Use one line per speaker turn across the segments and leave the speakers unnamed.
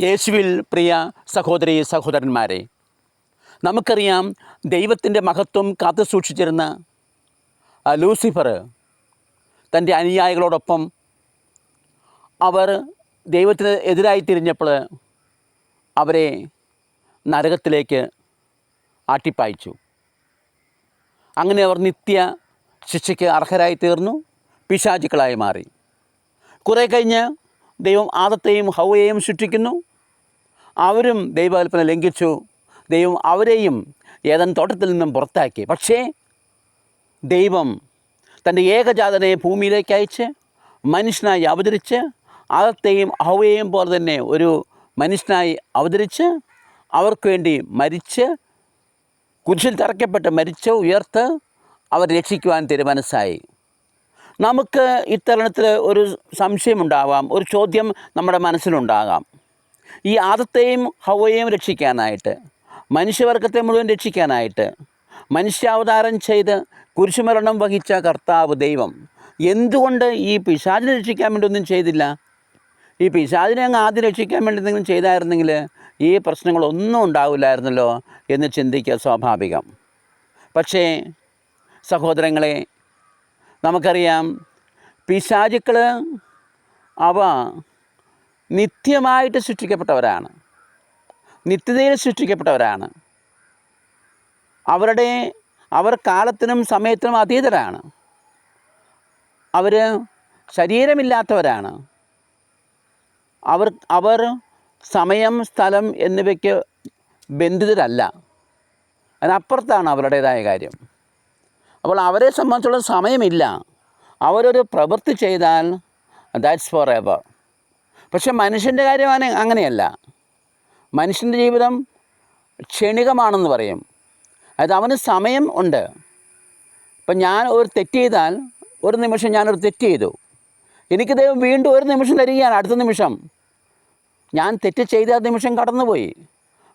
യേശുവിൽ പ്രിയ സഹോദരി സഹോദരന്മാരെ നമുക്കറിയാം ദൈവത്തിന്റെ മഹത്വം കാത്തു സൂക്ഷിച്ചിരുന്ന ലൂസിഫർ തന്റെ അനുയായികളോടൊപ്പം അവർ ദൈവത്തിന് എതിരായി തിരിഞ്ഞപ്പോൾ അവരെ നരകത്തിലേക്ക് ആട്ടിപ്പായിച്ചു. അങ്ങനെ അവർ നിത്യ ശിക്ഷയ്ക്ക് അർഹരായി തീർന്നു പിശാചുക്കളായി മാറി. കുറേ കഴിഞ്ഞ് ദൈവം ആദത്തെയും ഹൗവയെയും സൃഷ്ടിക്കുന്നു. അവരും ദൈവകൽപ്പന ലംഘിച്ചു. ദൈവം അവരെയും ഏതൻ തോട്ടത്തിൽ നിന്നും പുറത്താക്കി. പക്ഷേ ദൈവം തന്റെ ഏകജാതനെ ഭൂമിയിലേക്ക് അയച്ച് മനുഷ്യനായി അവതരിച്ച് അകത്തെയും ഹവയെയും പോലെ തന്നെ ഒരു മനുഷ്യനായി അവതരിച്ച് അവർക്ക് വേണ്ടി മരിച്ച് കുരിശിൽ തറയ്ക്കപ്പെട്ട് മരിച്ച് ഉയർത്ത് അവർ രക്ഷിക്കുവാൻ തീരുമാനസായി നമുക്ക് ഇത്തരണത്തിൽ ഒരു സംശയമുണ്ടാവാം ഒരു ചോദ്യം നമ്മുടെ മനസ്സിലുണ്ടാകാം. ഈ ആദത്തെയും ഹവയെയും രക്ഷിക്കാനായിട്ട് മനുഷ്യവർഗത്തെ മുഴുവൻ രക്ഷിക്കാനായിട്ട് മനുഷ്യാവതാരം ചെയ്ത് കുരിശുമരണം വഹിച്ച കർത്താവ് ദൈവം എന്തുകൊണ്ട് ഈ പിശാചിനെ രക്ഷിക്കാൻ വേണ്ടി ഒന്നും ചെയ്തില്ല? ഈ പിശാചിനെ അങ്ങ് ആദ്യം രക്ഷിക്കാൻ വേണ്ടി എന്തെങ്കിലും ചെയ്തായിരുന്നെങ്കിൽ ഈ പ്രശ്നങ്ങളൊന്നും ഉണ്ടാവില്ലായിരുന്നല്ലോ എന്ന് ചിന്തിക്കുക സ്വാഭാവികം. പക്ഷേ സഹോദരങ്ങളെ നമുക്കറിയാം പിശാചുക്കൾ അവ നിത്യമായിട്ട് സൃഷ്ടിക്കപ്പെട്ടവരാണ്. നിത്യതയിൽ സൃഷ്ടിക്കപ്പെട്ടവരാണ്. അവരുടെ അവർ കാലത്തിനും സമയത്തിനും അതീതരാണ്. അവർ ശരീരമില്ലാത്തവരാണ്. അവർ അവർ സമയം സ്ഥലം എന്നിവയ്ക്ക് ബന്ധിതരല്ല. അതിനപ്പുറത്താണ് അവരുടേതായ കാര്യം. അപ്പോൾ അവരെ സംബന്ധിച്ചുള്ള സമയമില്ല. അവരൊരു പ്രവൃത്തി ചെയ്താൽ ദാറ്റ്സ് ഫോർ എവർ പക്ഷെ മനുഷ്യന്റെ കാര്യമാണ് അങ്ങനെയല്ല. മനുഷ്യന്റെ ജീവിതം ക്ഷണികമാണെന്ന് പറയും. അതായത് അവന് സമയം ഉണ്ട്. ഇപ്പം ഞാൻ ഒരു തെറ്റ് ചെയ്താൽ ഒരു നിമിഷം ഞാനൊരു തെറ്റ് ചെയ്തു. എനിക്ക് ദൈവം വീണ്ടും ഒരു നിമിഷം തരികയാണ് അടുത്ത നിമിഷം. ഞാൻ തെറ്റ് ചെയ്ത ആ നിമിഷം കടന്നുപോയി.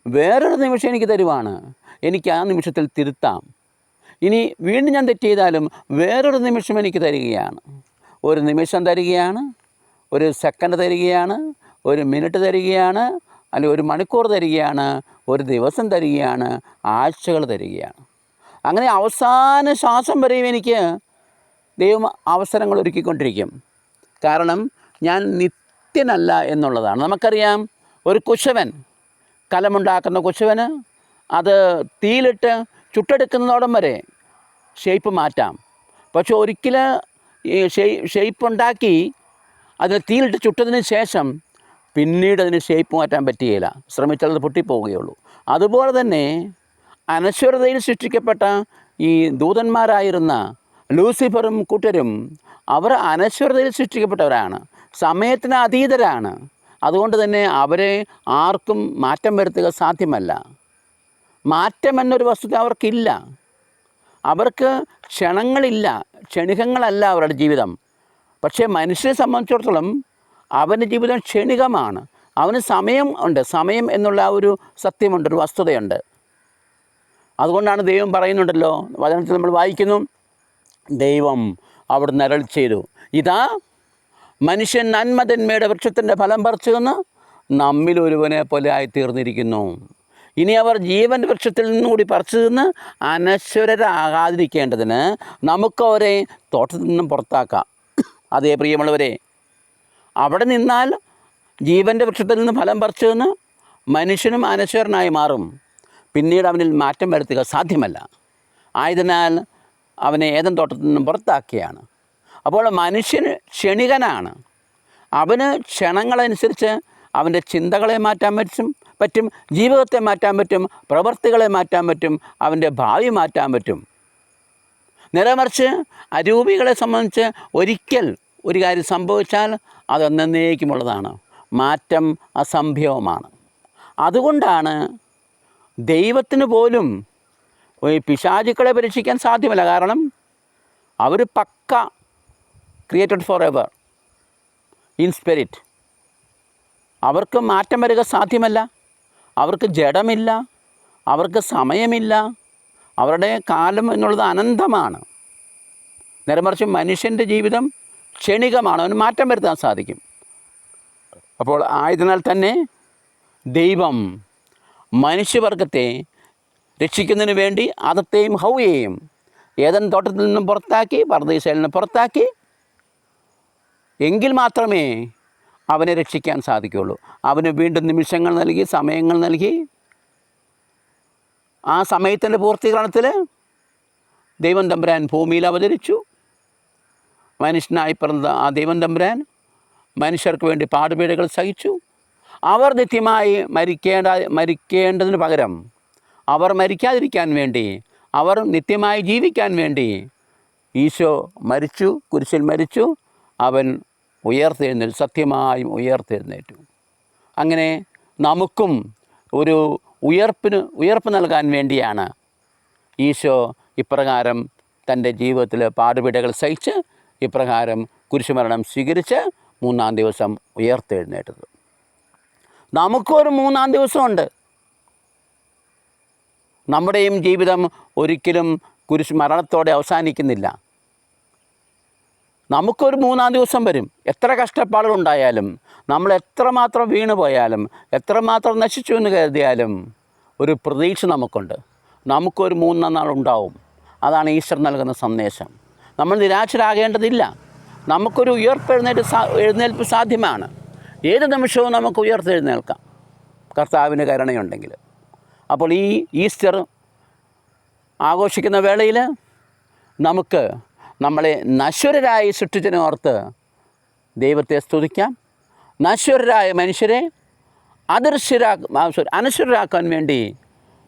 വേറൊരു നിമിഷം എനിക്ക് തരുവാണ്. എനിക്ക് ആ നിമിഷത്തിൽ തിരുത്താം. ഇനി വീണ്ടും ഞാൻ തെറ്റ് ചെയ്താലും വേറൊരു നിമിഷം എനിക്ക് തരികയാണ്. ഒരു നിമിഷം തരികയാണ് ഒരു സെക്കൻഡ് തരികയാണ് ഒരു മിനിറ്റ് തരികയാണ് അല്ലെങ്കിൽ ഒരു മണിക്കൂർ തരികയാണ് ഒരു ദിവസം തരികയാണ് ആഴ്ചകൾ തരികയാണ്. അങ്ങനെ അവസാന ശ്വാസം വരെയും എനിക്ക് ദൈവം അവസരങ്ങൾ ഒരുക്കിക്കൊണ്ടിരിക്കും. കാരണം ഞാൻ നിത്യനല്ല എന്നുള്ളതാണ്. നമുക്കറിയാം ഒരു കുശവൻ കലമുണ്ടാക്കുന്ന കുശവന് അത് തീയിലിട്ട് ചുട്ടെടുക്കുന്നതോടം വരെ ഷേപ്പ് മാറ്റാം. പക്ഷെ ഒരിക്കൽ ഷേപ്പ് ഉണ്ടാക്കി അത് തീയിലിട്ട് ചുട്ടതിന് ശേഷം പിന്നീട് അതിന് ഷേപ്പ് മാറ്റാൻ പറ്റുകയില്ല ശ്രമിച്ചാൽ അത് പൊട്ടിപ്പോവുകയുള്ളൂ. അതുപോലെ തന്നെ അനശ്വരതയിൽ സൃഷ്ടിക്കപ്പെട്ട ഈ ദൂതന്മാരായിരുന്ന ലൂസിഫറും കൂട്ടരും അവർ അനശ്വരതയിൽ സൃഷ്ടിക്കപ്പെട്ടവരാണ്. സമയത്തിന് അതീതരാണ്. അതുകൊണ്ട് തന്നെ അവരെ ആർക്കും മാറ്റം വരുത്തുക സാധ്യമല്ല. മാറ്റം എന്നൊരു വസ്തുത അവർക്കില്ല. അവർക്ക് ക്ഷണങ്ങളില്ല ക്ഷണികങ്ങളല്ല അവരുടെ ജീവിതം. പക്ഷേ മനുഷ്യനെ സംബന്ധിച്ചിടത്തോളം അവന്റെ ജീവിതം ക്ഷണികമാണ്. അവന് സമയം ഉണ്ട്. സമയം എന്നുള്ള ആ ഒരു സത്യമുണ്ട് ഒരു വസ്തുതയുണ്ട്. അതുകൊണ്ടാണ് ദൈവം പറയുന്നുണ്ടല്ലോ വചനത്തിൽ നമ്മൾ വായിക്കുന്നു ദൈവം അവിടെ നിരൾ ചെയ്തു. ഇതാ മനുഷ്യൻ നന്മതന്മയുടെ വൃക്ഷത്തിന്റെ ഫലം പറിച്ചു നിന്ന് നമ്മിൽ ഒരുവനെ പോലെ ആയിത്തീർന്നിരിക്കുന്നു. ഇനി അവർ ജീവൻ വൃക്ഷത്തിൽ നിന്നുകൂടി പറിച്ചു നിന്ന് അനശ്വരരാകാതിരിക്കേണ്ടതിന് നമുക്കവരെ തോട്ടത്തിൽ നിന്നും പുറത്താക്കാം. അതേ പ്രിയമുള്ളവരെ അവിടെ നിന്നാൽ ജീവന്റെ വൃക്ഷത്തിൽ നിന്ന് ഫലം പറിച്ചു നിന്ന് മനുഷ്യനും അനശ്വരനായി മാറും. പിന്നീട് അവനിൽ മാറ്റം വരുത്തുക സാധ്യമല്ല. ആയതിനാൽ അവനെ ഏതൻ തോട്ടത്തിൽ നിന്നും പുറത്താക്കിയാണ്. അപ്പോൾ മനുഷ്യൻ ക്ഷണികനാണ്. അവന് ക്ഷണങ്ങളനുസരിച്ച് അവന്റെ ചിന്തകളെ മാറ്റാൻ പറ്റും പറ്റും ജീവിതത്തെ മാറ്റാൻ പറ്റും പ്രവൃത്തികളെ മാറ്റാൻ പറ്റും അവന്റെ ഭാവി മാറ്റാൻ പറ്റും. നിലമറിച്ച് അരൂപികളെ സംബന്ധിച്ച് ഒരിക്കൽ ഒരു കാര്യം സംഭവിച്ചാൽ അത് എന്നേക്കുമുള്ളതാണ് മാറ്റം അസംഭവമാണ്. അതുകൊണ്ടാണ് ദൈവത്തിന് പോലും ഈ പിശാചുക്കളെ പരീക്ഷിക്കാൻ സാധ്യമല്ല. കാരണം അവർ പക്ക created for ever in spirit അവർക്ക് മാറ്റം വരിക സാധ്യമല്ല. അവർക്ക് ജഡമില്ല. അവർക്ക് സമയമില്ല. അവരുടെ കാലം എന്നുള്ളത് അനന്തമാണ്. നേരെ മറിച്ച് മനുഷ്യന്റെ ജീവിതം ക്ഷണികമാണ്. അവന് മാറ്റം വരുത്താൻ സാധിക്കും. അപ്പോൾ ആയതിനാൽ തന്നെ ദൈവം മനുഷ്യവർഗത്തെ രക്ഷിക്കുന്നതിന് വേണ്ടി അതത്തെയും ഹൗയെയും ഏതൻ തോട്ടത്തിൽ നിന്നും പുറത്താക്കി പർദീസയിൽ നിന്ന് പുറത്താക്കി എങ്കിൽ മാത്രമേ അവനെ രക്ഷിക്കാൻ സാധിക്കുകയുള്ളൂ. അവന് വീണ്ടും നിമിഷങ്ങൾ നൽകി സമയങ്ങൾ നൽകി. ആ സമയത്തിന്റെ പൂർത്തീകരണത്തിൽ ദൈവം തമ്പുരാൻ ഭൂമിയിൽ അവതരിച്ചു. മനുഷ്യനായി പിറന്ന ആ ദൈവം തമ്പുരാൻ. മനുഷ്യർക്ക് വേണ്ടി പാടുപീടുകൾ സഹിച്ചു. അവർ നിത്യമായി മരിക്കേണ്ട മരിക്കേണ്ടതിന് പകരം അവർ മരിക്കാതിരിക്കാൻ വേണ്ടി അവർ നിത്യമായി ജീവിക്കാൻ വേണ്ടി ഈശോ മരിച്ചു കുരിശിൽ മരിച്ചു അവൻ ഉയർത്തെഴുന്നേറ്റു സത്യമായും ഉയർത്തെഴുന്നേറ്റു. അങ്ങനെ നമുക്കും ഒരു ഉയർപ്പിന് ഉയർപ്പ് നൽകാൻ വേണ്ടിയാണ് ഈശോ ഇപ്രകാരം തന്റെ ജീവിതത്തിൽ പാടുപീടകൾ സഹിച്ച് ഇപ്രകാരം കുരിശുമരണം സ്വീകരിച്ച് മൂന്നാം ദിവസം ഉയർത്തെഴുന്നേറ്റത്. നമുക്കൊരു മൂന്നാം ദിവസമുണ്ട്. നമ്മുടെയും ജീവിതം ഒരിക്കലും കുരിശ് മരണത്തോടെ അവസാനിക്കുന്നില്ല. നമുക്കൊരു മൂന്നാം ദിവസം വരും. എത്ര കഷ്ടപ്പാടുകളുണ്ടായാലും നമ്മൾ എത്രമാത്രം വീണു പോയാലും എത്രമാത്രം നശിച്ചു എന്ന് കരുതിയാലും ഒരു പ്രതീക്ഷ നമുക്കുണ്ട്. നമുക്കൊരു മൂന്നാം നാൾ ഉണ്ടാവും അതാണ് ഈശ്വർ നൽകുന്ന സന്ദേശം. നമ്മൾ നിരാശരാകേണ്ടതില്ല. നമുക്കൊരു ഉയർപ്പെഴുന്നേറ്റ് സാ എഴുന്നേൽപ്പ് സാധ്യമാണ്. ഏത് നിമിഷവും നമുക്ക് ഉയർത്തെഴുന്നേൽക്കാം. കർത്താവിന് കരുണയുണ്ടെങ്കിൽ. അപ്പോൾ ഈ ഈസ്റ്റർ ആഘോഷിക്കുന്ന വേളയിൽ നമുക്ക് നമ്മളെ നശ്വരരായി സൃഷ്ടിച്ചതിനെ ഓർത്ത് ദൈവത്തെ സ്തുതിക്കാം. നശ്വരരായ മനുഷ്യരെ അദൃശ്യരാ അനശ്വരരാക്കാൻ വേണ്ടി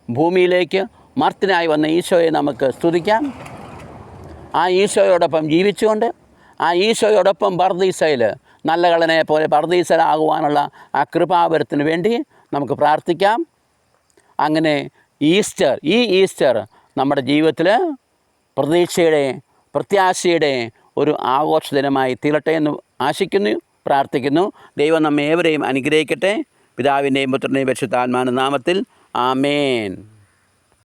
ഭൂമിയിലേക്ക് മർത്തിനായി വന്ന ഈശോയെ നമുക്ക് സ്തുതിക്കാം. ആ ഈശോയോടൊപ്പം ജീവിച്ചുകൊണ്ട് ആ ഈശോയോടൊപ്പം പർദീസയിൽ നല്ല കളനെ പോലെ പർദീസലാകുവാനുള്ള ആ കൃപാവരത്തിന് വേണ്ടി നമുക്ക് പ്രാർത്ഥിക്കാം. അങ്ങനെ ഈസ്റ്റർ ഈ ഈസ്റ്റർ നമ്മുടെ ജീവിതത്തിൽ പ്രതീക്ഷയുടെ പ്രത്യാശയുടെ ഒരു ആഘോഷ ദിനമായി തീരട്ടെ എന്ന് ആശിക്കുന്നു പ്രാർത്ഥിക്കുന്നു. ദൈവം നമ്മെ ഏവരെയും അനുഗ്രഹിക്കട്ടെ. പിതാവിന്റെയും പുത്രന്റെയും പരിശുദ്ധാത്മാന നാമത്തിൽ ആമേൻ.